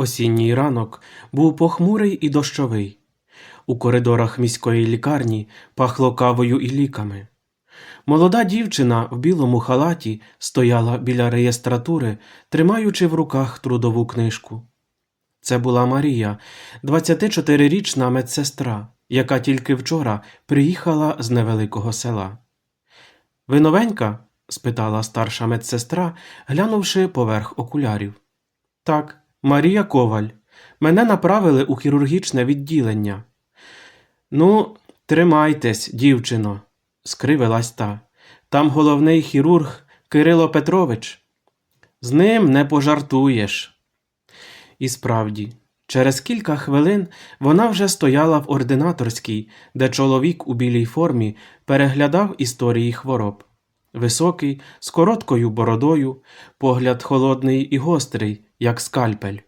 Осінній ранок був похмурий і дощовий. У коридорах міської лікарні пахло кавою і ліками. Молода дівчина в білому халаті стояла біля реєстратури, тримаючи в руках трудову книжку. Це була Марія, 24-річна медсестра, яка тільки вчора приїхала з невеликого села. Ви новенька? спитала старша медсестра, глянувши поверх окулярів. Так, Марія Коваль. Мене направили у хірургічне відділення. Ну, тримайтесь, дівчино, скривилась та. Там головний хірург Кирило Петрович. З ним не пожартуєш. І справді, через кілька хвилин вона вже стояла в ординаторській, де чоловік у білій формі переглядав історії хвороб. Високий, з короткою бородою, погляд холодний і гострий, як скальпель.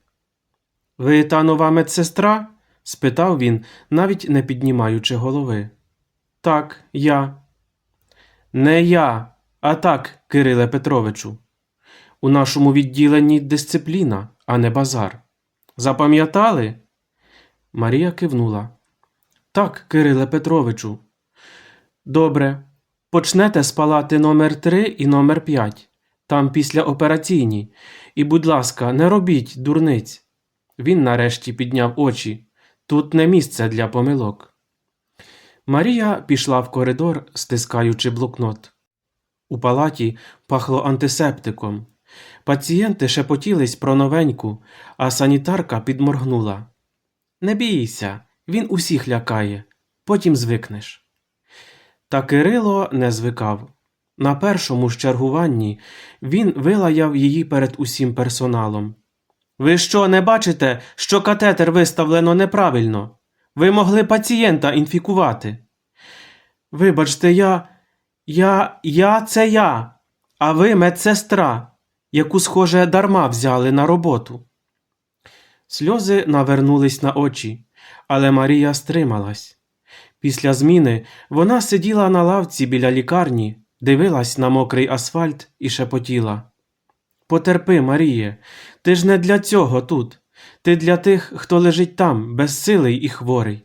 Ви та нова медсестра? спитав він, навіть не піднімаючи голови. Так, я. Не я, а так, Кириле Петровичу. У нашому відділенні дисципліна, а не базар. Запам'ятали? Марія кивнула. Так, Кириле Петровичу. Добре. Почнете з палати номер 3 і номер 5. Там післяопераційні. І, будь ласка, не робіть дурниць. Він нарешті підняв очі. Тут не місце для помилок. Марія пішла в коридор, стискаючи блокнот. У палаті пахло антисептиком. Пацієнти шепотілись про новеньку, а санітарка підморгнула. Не бійся, він усіх лякає, потім звикнеш. Та Кирило не звикав. На першому ж чергуванні він вилаяв її перед усім персоналом. Ви що, не бачите, що катетер виставлено неправильно? Ви могли пацієнта інфікувати. Вибачте, я. Я. Я це я, а ви медсестра, яку, схоже, дарма взяли на роботу. Сльози навернулись на очі, але Марія стрималась. Після зміни вона сиділа на лавці біля лікарні, дивилась на мокрий асфальт і шепотіла. Потерпи, Маріє, ти ж не для цього тут. Ти для тих, хто лежить там, безсилий і хворий.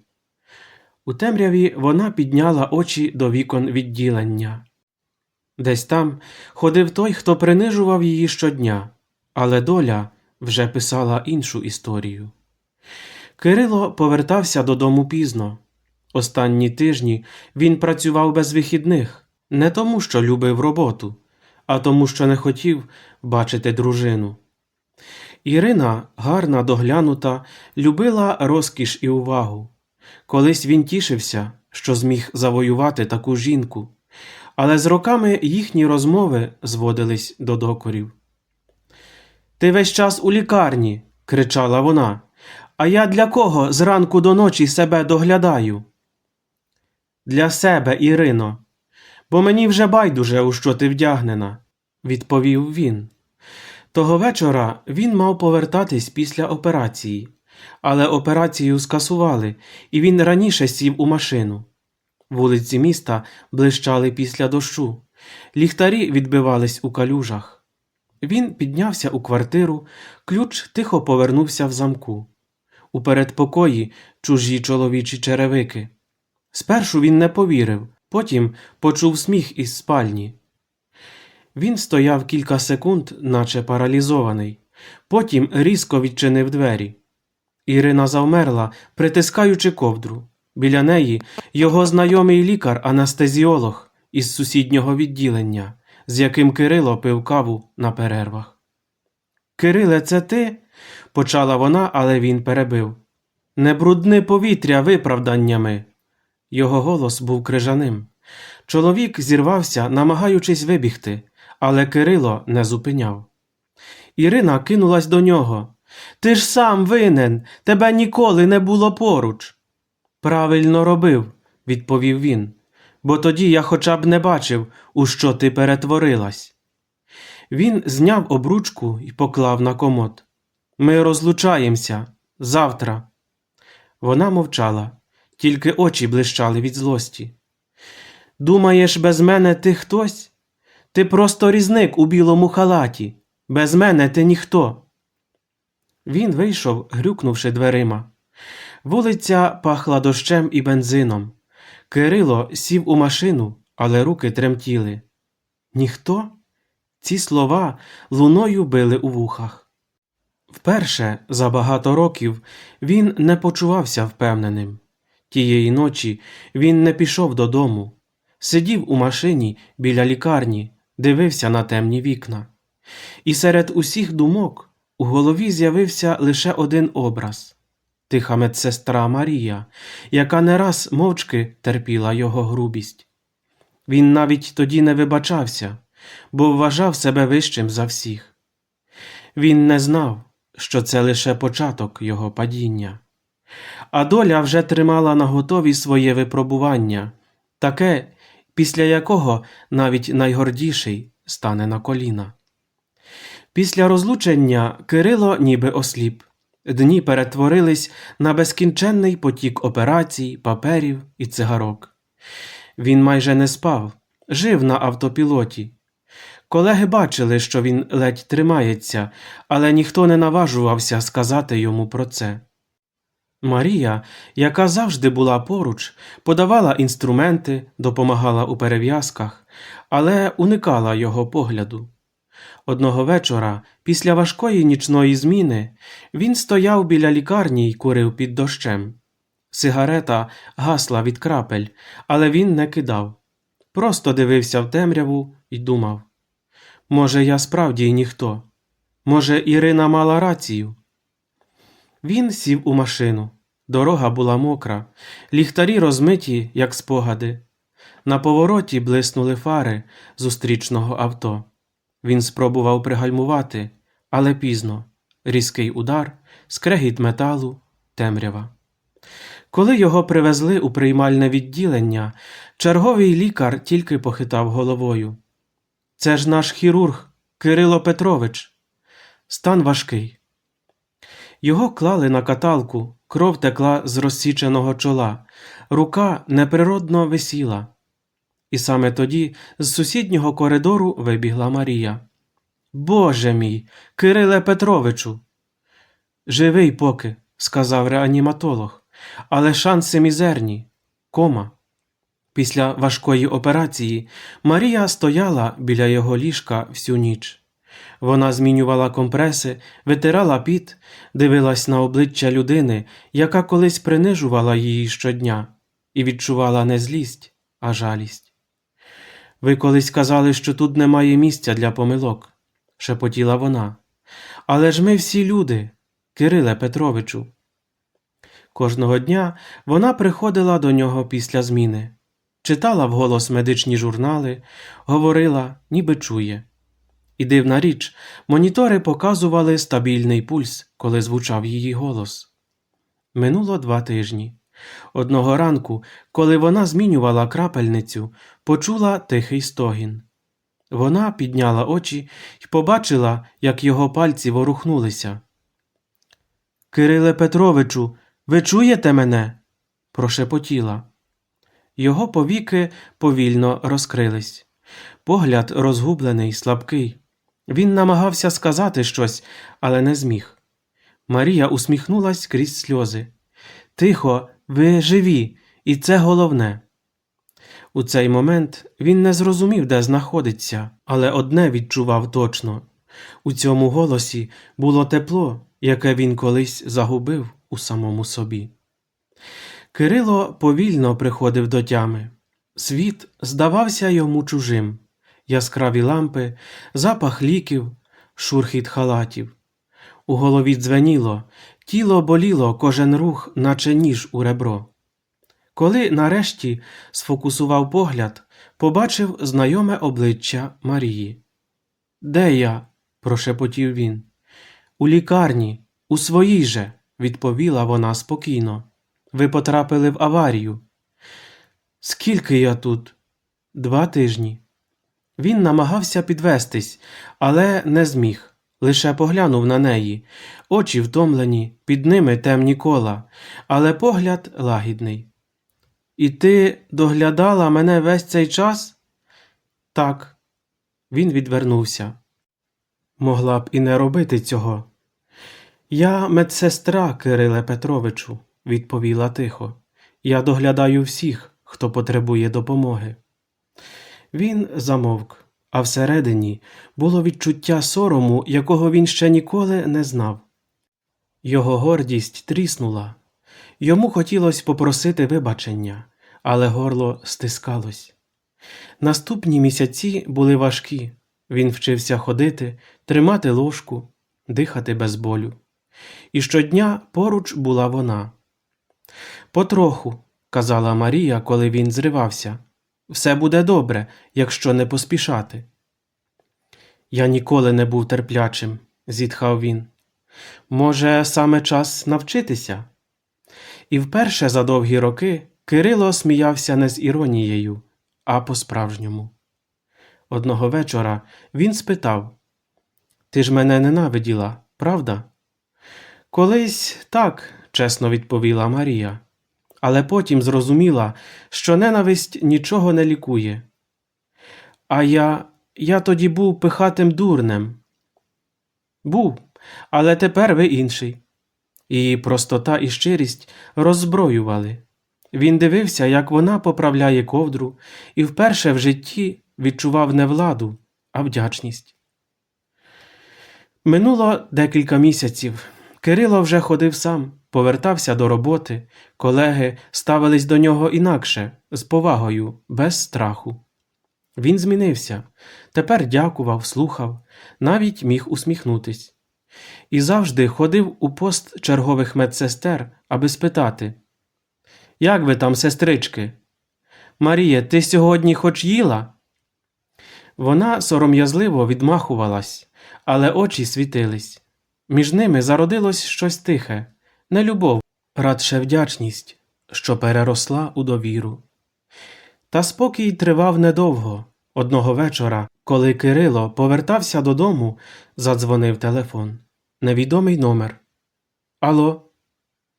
У темряві вона підняла очі до вікон відділення. Десь там ходив той, хто принижував її щодня, але доля вже писала іншу історію. Кирило повертався додому пізно. Останні тижні він працював без вихідних, не тому, що любив роботу, а тому, що не хотів бачити дружину. Ірина, гарна, доглянута, любила розкіш і увагу. Колись він тішився, що зміг завоювати таку жінку, але з роками їхні розмови зводились до докорів. Ти весь час у лікарні, кричала вона, а я для кого зранку до ночі себе доглядаю? Для себе, Ірино, бо мені вже байдуже, у що ти вдягнена, відповів він. Того вечора він мав повертатись після операції, але операцію скасували, і він раніше сів у машину. Вулиці міста блищали після дощу, ліхтарі відбивались у калюжах. Він піднявся у квартиру, ключ тихо повернувся в замку. У передпокої чужі чоловічі черевики. Спершу він не повірив, потім почув сміх із спальні. Він стояв кілька секунд, наче паралізований, потім різко відчинив двері. Ірина завмерла, притискаючи ковдру. Біля неї його знайомий лікар-анестезіолог із сусіднього відділення, з яким Кирило пив каву на перервах. Кириле, це ти? почала вона, але він перебив. Не брудни повітря виправданнями. Його голос був крижаним. Чоловік зірвався, намагаючись вибігти, але Кирило не зупиняв. Ірина кинулась до нього. Ти ж сам винен, тебе ніколи не було поруч. Правильно робив, відповів він, бо тоді я хоча б не бачив, у що ти перетворилась. Він зняв обручку і поклав на комод. Ми розлучаємося завтра. Вона мовчала, тільки очі блищали від злості. Думаєш, без мене ти хтось? Ти просто різник у білому халаті. Без мене ти ніхто. Він вийшов, грюкнувши дверима. Вулиця пахла дощем і бензином. Кирило сів у машину, але руки тремтіли. Ніхто? Ці слова луною били у вухах. Вперше за багато років він не почувався впевненим. Тієї ночі він не пішов додому, сидів у машині біля лікарні, дивився на темні вікна. І серед усіх думок у голові з'явився лише один образ тиха медсестра Марія, яка не раз мовчки терпіла його грубість. Він навіть тоді не вибачався, бо вважав себе вищим за всіх. Він не знав, що це лише початок його падіння. А доля вже тримала на готові своє випробування, таке, після якого навіть найгордіший стане на коліна. Після розлучення Кирило ніби осліп. Дні перетворились на безкінченний потік операцій, паперів і цигарок. Він майже не спав, жив на автопілоті. Колеги бачили, що він ледь тримається, але ніхто не наважувався сказати йому про це. Марія, яка завжди була поруч, подавала інструменти, допомагала у перев'язках, але уникала його погляду. Одного вечора, після важкої нічної зміни, він стояв біля лікарні й курив під дощем. Сигарета гасла від крапель, але він не кидав. Просто дивився в темряву і думав може, я справді ніхто. Може, Ірина мала рацію. Він сів у машину. Дорога була мокра, ліхтарі розмиті, як спогади. На повороті блиснули фари зустрічного авто. Він спробував пригальмувати, але пізно різкий удар, скрегіт металу, темрява. Коли його привезли у приймальне відділення, черговий лікар тільки похитав головою. Це ж наш хірург Кирило Петрович. Стан важкий. Його клали на каталку, кров текла з розсіченого чола, рука неприродно висіла. І саме тоді з сусіднього коридору вибігла Марія. Боже мій, Кириле Петровичу. Живий поки, сказав реаніматолог, але шанси мізерні. Кома. Після важкої операції Марія стояла біля його ліжка всю ніч. Вона змінювала компреси, витирала піт, дивилась на обличчя людини, яка колись принижувала її щодня, і відчувала не злість, а жалість. Ви колись казали, що тут немає місця для помилок, шепотіла вона. Але ж ми всі люди, Кириле Петровичу. Кожного дня вона приходила до нього після зміни, читала вголос медичні журнали, говорила, ніби чує. І дивна річ, монітори показували стабільний пульс, коли звучав її голос. Минуло два тижні. Одного ранку, коли вона змінювала крапельницю, почула тихий стогін. Вона підняла очі і побачила, як його пальці ворухнулися. Кириле Петровичу, ви чуєте мене? прошепотіла. Його повіки повільно розкрились. Погляд розгублений, слабкий. Він намагався сказати щось, але не зміг. Марія усміхнулась крізь сльози. Тихо, ви живі, і це головне. У цей момент він не зрозумів, де знаходиться, але одне відчував точно у цьому голосі було тепло, яке він колись загубив у самому собі. Кирило повільно приходив до тями. Світ здавався йому чужим яскраві лампи, запах ліків, шурхіт халатів. У голові дзвеніло, тіло боліло кожен рух, наче ніж у ребро. Коли нарешті сфокусував погляд, побачив знайоме обличчя Марії. Де я? прошепотів він. У лікарні, у своїй же, відповіла вона спокійно. Ви потрапили в аварію. Скільки я тут? Два тижні. Він намагався підвестись, але не зміг. Лише поглянув на неї, очі втомлені, під ними темні кола, але погляд лагідний. І ти доглядала мене весь цей час? Так. Він відвернувся. Могла б і не робити цього. Я медсестра, Кириле Петровичу, відповіла тихо. Я доглядаю всіх, хто потребує допомоги. Він замовк, а всередині було відчуття сорому, якого він ще ніколи не знав. Його гордість тріснула. Йому хотілося попросити вибачення, але горло стискалось. Наступні місяці були важкі. Він вчився ходити, тримати ложку, дихати без болю. І щодня поруч була вона. Потроху, казала Марія, коли він зривався. Все буде добре, якщо не поспішати. Я ніколи не був терплячим, зітхав він. Може, саме час навчитися? І вперше за довгі роки Кирило сміявся не з іронією, а по-справжньому. Одного вечора він спитав Ти ж мене ненавиділа, правда? Колись так, чесно відповіла Марія, але потім зрозуміла, що ненависть нічого не лікує. А я, я тоді був пихатим дурнем. Був, але тепер ви інший. Її простота і щирість роззброювали. Він дивився, як вона поправляє ковдру, і вперше в житті відчував не владу, а вдячність. Минуло декілька місяців. Кирило вже ходив сам, повертався до роботи, колеги ставились до нього інакше, з повагою, без страху. Він змінився, тепер дякував, слухав, навіть міг усміхнутись. І завжди ходив у пост чергових медсестер, аби спитати Як ви там, сестрички? Марія, ти сьогодні хоч їла? Вона сором'язливо відмахувалась, але очі світились. Між ними зародилось щось тихе, не любов, радше вдячність, що переросла у довіру. Та спокій тривав недовго. Одного вечора, коли Кирило повертався додому, задзвонив телефон. Невідомий номер. Алло,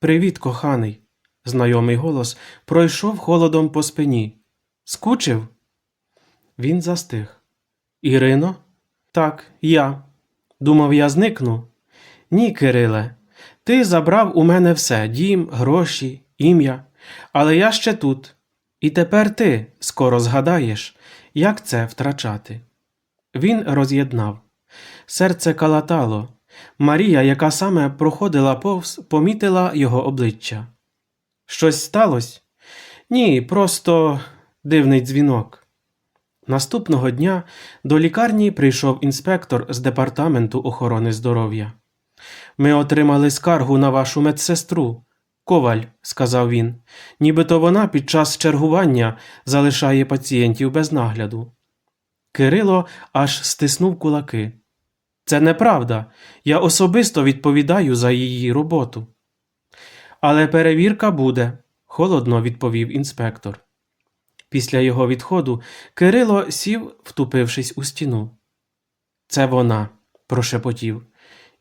привіт, коханий. Знайомий голос пройшов холодом по спині. Скучив? Він застиг. Ірино? Так, я. Думав, я зникну. Ні, Кириле, ти забрав у мене все дім, гроші, ім'я, але я ще тут. І тепер ти скоро згадаєш, як це втрачати. Він роз'єднав. Серце калатало. Марія, яка саме проходила повз, помітила його обличчя. Щось сталося? Ні, просто дивний дзвінок. Наступного дня до лікарні прийшов інспектор з департаменту охорони здоров'я. Ми отримали скаргу на вашу медсестру. Коваль, сказав він, нібито вона під час чергування залишає пацієнтів без нагляду. Кирило аж стиснув кулаки. Це неправда. Я особисто відповідаю за її роботу. Але перевірка буде, холодно відповів інспектор. Після його відходу Кирило сів, втупившись у стіну. Це вона, прошепотів.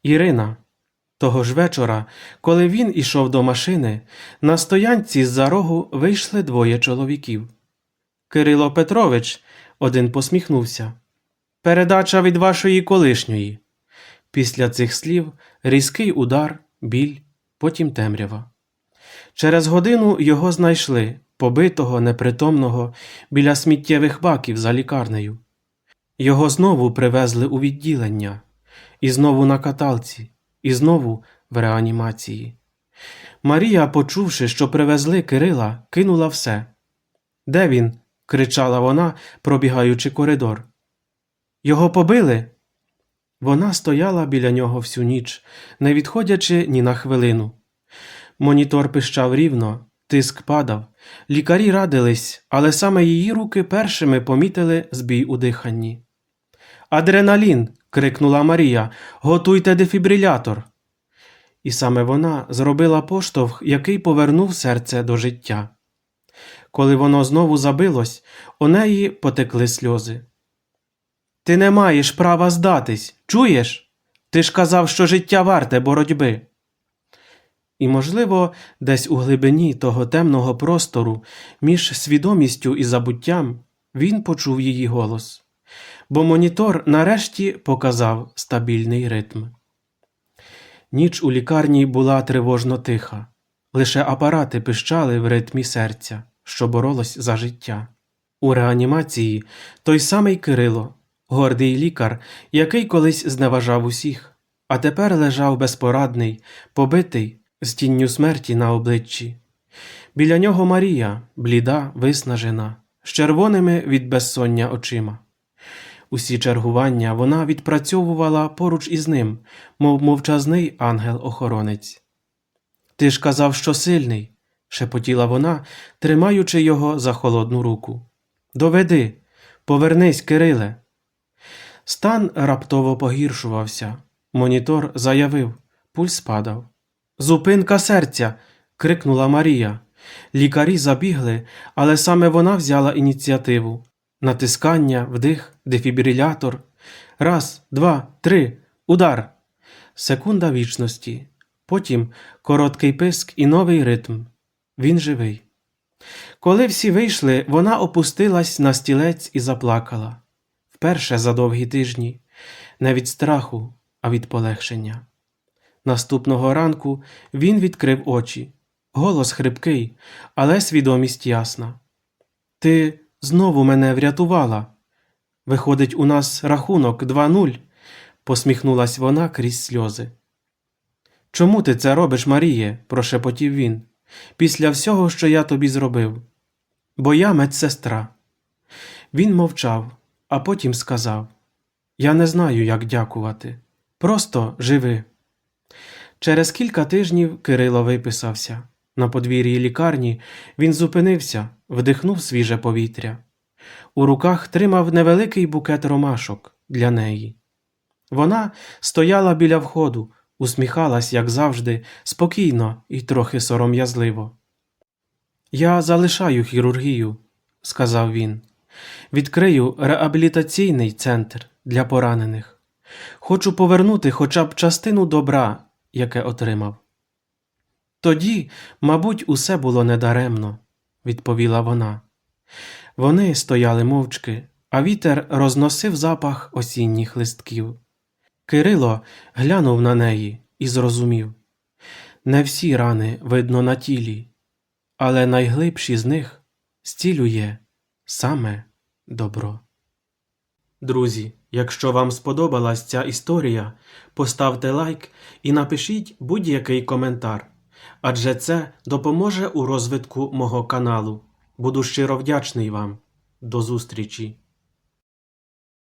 Ірина. Того ж вечора, коли він ішов до машини, на стоянці з-за рогу вийшли двоє чоловіків. Кирило Петрович, один посміхнувся. Передача від вашої колишньої. Після цих слів різкий удар, біль, потім темрява. Через годину його знайшли, побитого, непритомного, біля сміттєвих баків за лікарнею. Його знову привезли у відділення, і знову на каталці, і знову в реанімації. Марія, почувши, що привезли Кирила, кинула все. Де він? кричала вона, пробігаючи коридор. Його побили? Вона стояла біля нього всю ніч, не відходячи ні на хвилину. Монітор пищав рівно, тиск падав. Лікарі радились, але саме її руки першими помітили збій у диханні. Адреналін. Крикнула Марія. Готуйте дефібрилятор. І саме вона зробила поштовх, який повернув серце до життя. Коли воно знову забилось, у неї потекли сльози. Ти не маєш права здатись, чуєш? Ти ж казав, що життя варте боротьби. І, можливо, десь у глибині того темного простору, між свідомістю і забуттям, він почув її голос, бо монітор нарешті показав стабільний ритм. Ніч у лікарні була тривожно тиха, лише апарати пищали в ритмі серця, що боролось за життя. У реанімації той самий Кирило, гордий лікар, який колись зневажав усіх, а тепер лежав безпорадний, побитий, з тінню смерті на обличчі. Біля нього Марія, бліда, виснажена, з червоними від безсоння очима. Усі чергування вона відпрацьовувала поруч із ним, мов мовчазний ангел-охоронець. Ти ж казав, що сильний, шепотіла вона, тримаючи його за холодну руку. Доведи, повернись, Кириле. Стан раптово погіршувався. Монітор заявив, пульс падав. Зупинка серця. крикнула Марія. Лікарі забігли, але саме вона взяла ініціативу. Натискання, вдих, дефібрилятор. Раз, два, три. Удар. Секунда вічності. Потім короткий писк і новий ритм. Він живий. Коли всі вийшли, вона опустилась на стілець і заплакала. Вперше за довгі тижні, не від страху, а від полегшення. Наступного ранку він відкрив очі. Голос хрипкий, але свідомість ясна. Ти знову мене врятувала. Виходить, у нас рахунок 2-0, посміхнулась вона крізь сльози. Чому ти це робиш, Маріє? прошепотів він. Після всього, що я тобі зробив. Бо я медсестра. Він мовчав, а потім сказав: Я не знаю, як дякувати. Просто живи. Через кілька тижнів Кирило виписався. На подвір'ї лікарні він зупинився, вдихнув свіже повітря. У руках тримав невеликий букет ромашок для неї. Вона стояла біля входу, усміхалась, як завжди, спокійно і трохи сором'язливо. Я залишаю хірургію, сказав він. Відкрию реабілітаційний центр для поранених. Хочу повернути хоча б частину добра, яке отримав. Тоді, мабуть, усе було недаремно, відповіла вона. Вони стояли мовчки, а вітер розносив запах осінніх листків. Кирило глянув на неї і зрозумів не всі рани видно на тілі, але найглибші з них зцілює саме добро. Друзі, якщо вам сподобалась ця історія, поставте лайк і напишіть будь-який коментар, адже це допоможе у розвитку мого каналу. Буду щиро вдячний вам. До зустрічі!